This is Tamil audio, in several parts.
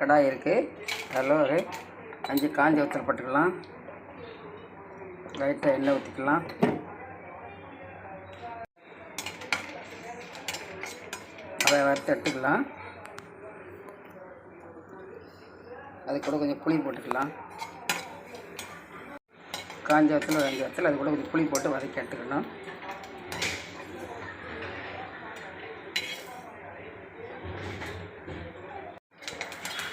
கடாய் இருக்குது அதில் ஒரு அஞ்சு காஞ்ச வத்தல் போட்டுக்கலாம். லைட்டாக எண்ணெய் ஊற்றிக்கலாம் அதை வறுத்து எடுத்துக்கலாம். அது கூட கொஞ்சம் புளி போட்டுக்கலாம். காஞ்ச இடத்துல ஒரு அஞ்சு இடத்துல அது கூட கொஞ்சம் புளி போட்டு வதக்கி எடுத்துக்கலாம்.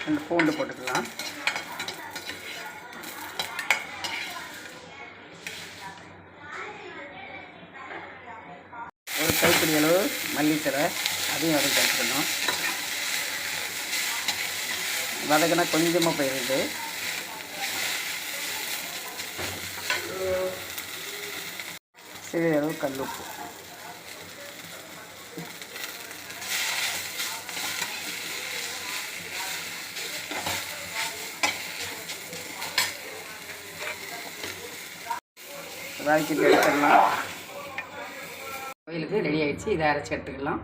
அந்த பூண்டு போட்டுக்கலாம். ஒரு கைப்பிடி அளவு மல்லித்தலை அதையும் வதக்கி எடுத்துக்கணும் வதக்கினா கொஞ்சமாக போயிடுது சிறிதளவு கல்லுப்பு வதக்கிட்டு எடுத்துடலாம். கோயிலுக்கு ரெடி ஆகிடுச்சு இதை அரைச்சி எடுத்துக்கலாம்.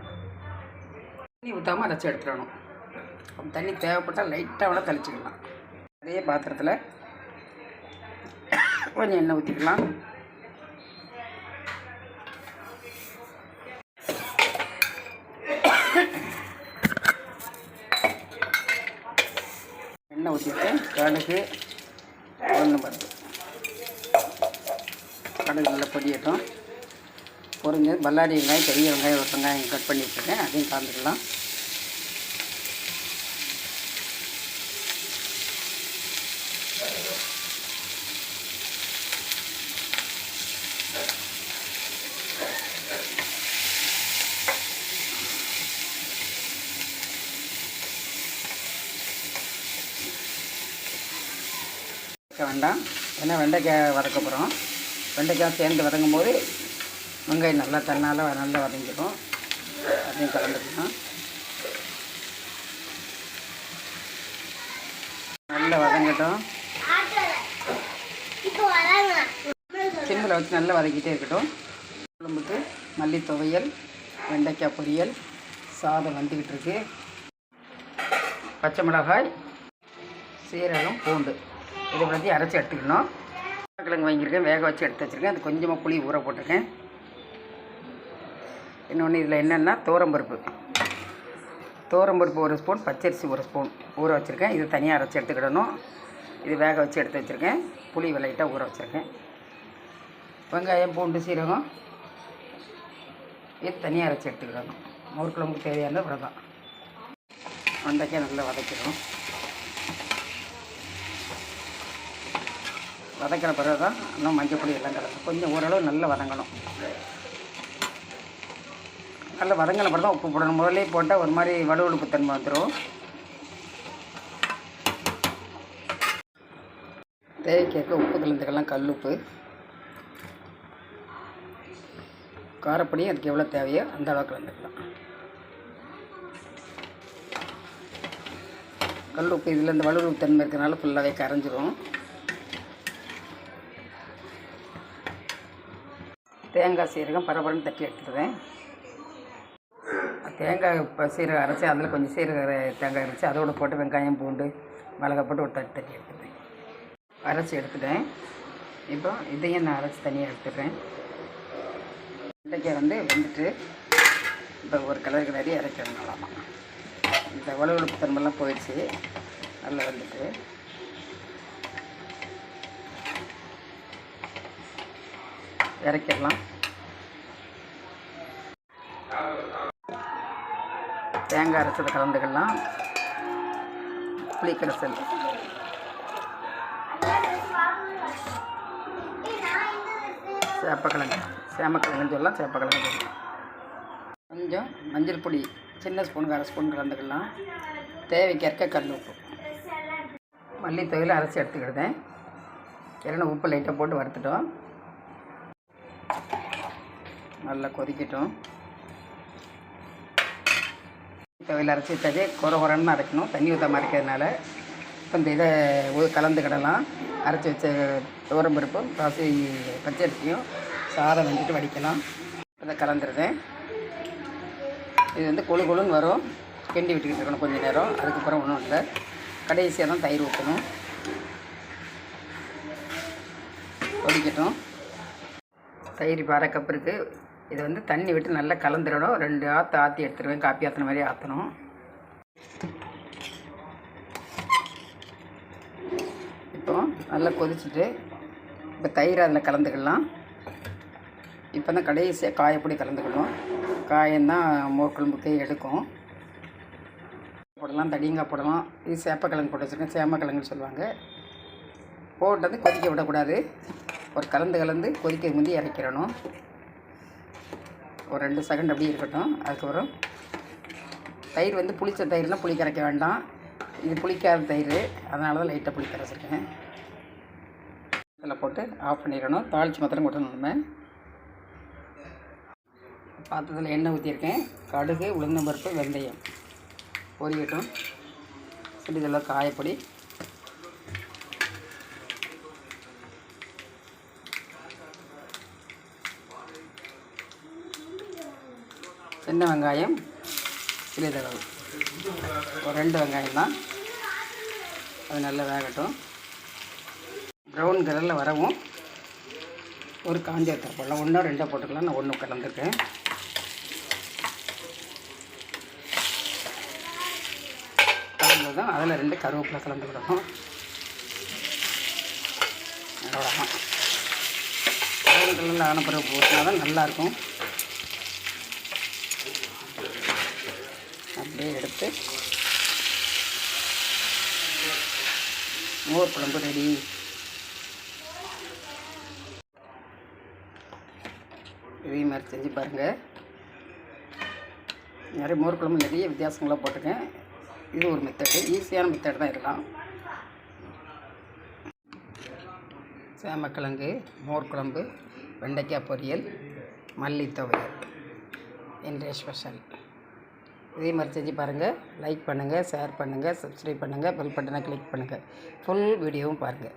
தண்ணி ஊற்றாமல் அரைச்சி எடுத்துடணும். தண்ணி தேவைப்பட்டால் லைட்டாக கூட தெளிச்சிக்கலாம். அதே பாத்திரத்தில் கொஞ்சம் எண்ணெய் ஊற்றிக்கலாம் எண்ணெய் ஊற்றிட்டு கடுகு ஒன்று பருப்பு கடுகு நல்லா பொரியட்டும் பொரிஞ்சது பல்லாரி வெங்காயம் பெரிய வெங்காயம் ஒரு வெங்காயம் கட் பண்ணி வச்சுருக்கேன். அதையும் கலந்துக்கலாம். வேண்டாம். ஏன்னா வெண்டைக்காய் வதக்க போகிறோம். வெண்டைக்காய் சேர்ந்து வதங்கும் போது வெங்காயம் நல்லா தன்னால் நல்லா வதங்கிடும். அதையும் கலந்துக்கலாம். நல்லா வதங்கட்டும். சிம்மில் வச்சு நல்லா வதக்கிட்டே இருக்கட்டும். குழம்புக்கு மல்லி துவையல் வெண்டைக்காய் பொரியல் சாதம் வந்துக்கிட்டு இருக்கு. பச்சை மிளகாய் சீரகம் பூண்டு. இதை பற்றி அரைச்சி எடுத்துக்கணும். கிழங்கு வாங்கியிருக்கேன். வேக வச்சு எடுத்து வச்சுருக்கேன். அது கொஞ்சமாக புளி ஊற போட்டிருக்கேன். இன்னொன்று இதில் என்னென்னா தோரம்பருப்பு தோரம்பருப்பு ஒரு ஸ்பூன் பச்சரிசி ஒரு ஸ்பூன் ஊற வச்சுருக்கேன். இது தனியாக அரைச்சி எடுத்துக்கிடணும். இது வேக வச்சு எடுத்து வச்சுருக்கேன். புளி லைட்டாக ஊற வச்சுருக்கேன். வெங்காயம் பூண்டு சீரகம். இது தனியாக அரைச்சி எடுத்துக்கிடணும். மோர் குழம்புக்கு தேவையான இவ்வளோ வெண்டைக்காய் நல்லா வதக்கிடும் வதக்கிற பிறகு தான் இன்னும் மஞ்சள் பொடி எல்லாம் கலக்கும் கொஞ்சம் ஓரளவு நல்லா வதங்கணும். நல்லா வதங்கின பிறகு தான் உப்பு போடணும். முதல்லே போட்டால் ஒரு மாதிரி வலுவழுப்பு தன்மை வந்துடும் தேவைக்கேற்க உப்பு கலந்துக்கலாம். கல் உப்பு காரப்பொடி அதுக்கு எவ்வளோ தேவையோ அந்த அளவுக்கு கலந்துக்கலாம். கல் உப்பு இதில் இந்த வலுவழுப்பு தன்மை இருக்கிறனால ஃபுல்லாகவே கரைஞ்சிரும். தேங்காய் சீரகம் பரபரன்னு தட்டி எடுத்துருவேன் தேங்காய் இப்போ சீரகம் அரைச்சி அதில் கொஞ்சம் சீரக தேங்காய் அரைச்சி அதோடு போட்டு வெங்காயம் பூண்டு மிளகாய் போட்டு ஒரு தட்டி தட்டி எடுத்துட்டேன் அரைச்சி எடுத்துட்டேன். இப்போ இதையும் நான் அரைச்சி தனியாக எடுத்துடுறேன். வெண்டைக்காய் வந்து வந்துட்டு இப்போ ஒரு கலர் கிளறி இறக்கிடணும்லாமா இந்த உழவுழுப்பு தன்மெல்லாம் போயிடுச்சு. நல்லா வந்துட்டு. இறக்கிடலாம். தேங்காய் அரைச்சதை கலந்துக்கலாம். புளிக்கரைசல் சேப்பக்கிழங்கு. சேமக்கிழங்குன்னு சொல்லலாம் சேப்பக்கிழங்கு சொல்லலாம். கொஞ்சம் மஞ்சள் பொடி சின்ன ஸ்பூனுக்கு அரை ஸ்பூன் கலந்துக்கலாம். தேவைக்கேற்க கல் உப்பு. மல்லித்தொகையில் அரைச்சி எடுத்துக்கிடுதேன். இல்லைன்னா உப்பு லைட்டாக போட்டு வறுத்துட்டோம். நல்லா கொதிக்கட்டும். துவையில் அரைச்சி வச்சாச்சு குறை குறைன்னு அரைக்கணும். தண்ணி ஊற்றாம அரைக்கிறதுனால இப்போ இந்த இதை கலந்துக்கிடலாம் அரைச்சி வச்ச துவரம்பருப்பும் பாசி பச்சரிசியும் சாதம் வந்துட்டு வடிக்கலாம். இதை கலந்துருதேன். இது வந்து கொழு கொழுன்னு வரும். கிண்டி விட்டுக்கிட்டு இருக்கணும் கொஞ்சம் நேரம். அதுக்கப்புறம் ஒன்றும் இல்லை. கடைசியாக தான் தயிர் ஊற்றணும் கொதிக்கட்டும். தயிர் இப்போ அரை கப் இருக்குது இது வந்து தண்ணி விட்டு நல்லா கலந்துடணும். ரெண்டு ஆற்று ஆற்றி எடுத்துருவேன். காப்பி ஆற்றுன மாதிரி ஆற்றணும் இப்போ நல்லா கொதிச்சுட்டு இப்போ தயிர் அதில் கலந்துக்கலாம். இப்போ தான் கடைசியாக காயப்பொடி கலந்துக்கணும். காயந்தான் மோர்க்குழம்புக்கு எடுக்கும். போடலாம் தடியங்காய் போடலாம். இது சேப்பக்கிழங்கு போட்டு வச்சுருக்கேன். சேமக்கிழங்குன்னு சொல்லுவாங்க. போட்டது கொதிக்க விடக்கூடாது. ஒரு கலந்து கலந்து கொதிக்க முந்தி இறக்கிடணும். ஒரு ரெண்டு செகண்ட் அப்படியே இருக்கட்டும். அதுக்கப்புறம் தயிர் வந்து புளிச்ச தயிர்னால் புளி கரைக்க வேண்டாம். இது புளிக்காத தயிர். அதனால தான் லைட்டாக புளி கரைச்சிருக்கேன். இதில் போட்டு ஆஃப் பண்ணிடணும். தாளித்து மாத்திரம் கொட்டணும். நம்ம பாத்திரத்தில் எண்ணெய் ஊற்றியிருக்கேன் கடுகு உளுந்தம்பருப்பு வெந்தயம். பொரியட்டும். சிறிதளவு காயப்பொடி. சின்ன வெங்காயம் சிறிதளவு ஒரு ரெண்டு வெங்காயம் தான். அது நல்லா வேகட்டும். ப்ரௌன் கலரில் வரவும் ஒரு காஞ்ச வத்தல் போடலாம்? ஒன்றோ ரெண்டோ போட்டுக்கலாம். நான் ஒன்று கலந்துருக்கேன். கலந்ததும் அதில் ரெண்டு கருவேப்பிலை கலந்து விடணும். அவ்வளோதான் ப்ரௌன் கலரில் ஆன பிறகு போட்டினா தான் நல்லாயிருக்கும் அப்படியே எடுத்து மோர் குழம்பு ரெடி. இதே மாதிரி செஞ்சு பாருங்கள் நிறைய மோர் குழம்பு நிறைய வித்தியாசங்களாக போட்டிருக்கேன். இது ஒரு மெத்தடு ஈஸியான மெத்தட் தான் இதெல்லாம். சேமக்கிழங்கு மோர் குழம்பு வெண்டைக்காய் பொரியல் மல்லி துவையல் இன்றைய ஸ்பெஷல் இதே மாதிரி செஞ்சு பாருங்கள் லைக் பண்ணுங்கள் ஷேர் பண்ணுங்கள் சப்ஸ்கிரைப் பண்ணுங்கள் பெல் பட்டனை கிளிக் பண்ணுங்கள் ஃபுல் வீடியோவும் பாருங்கள்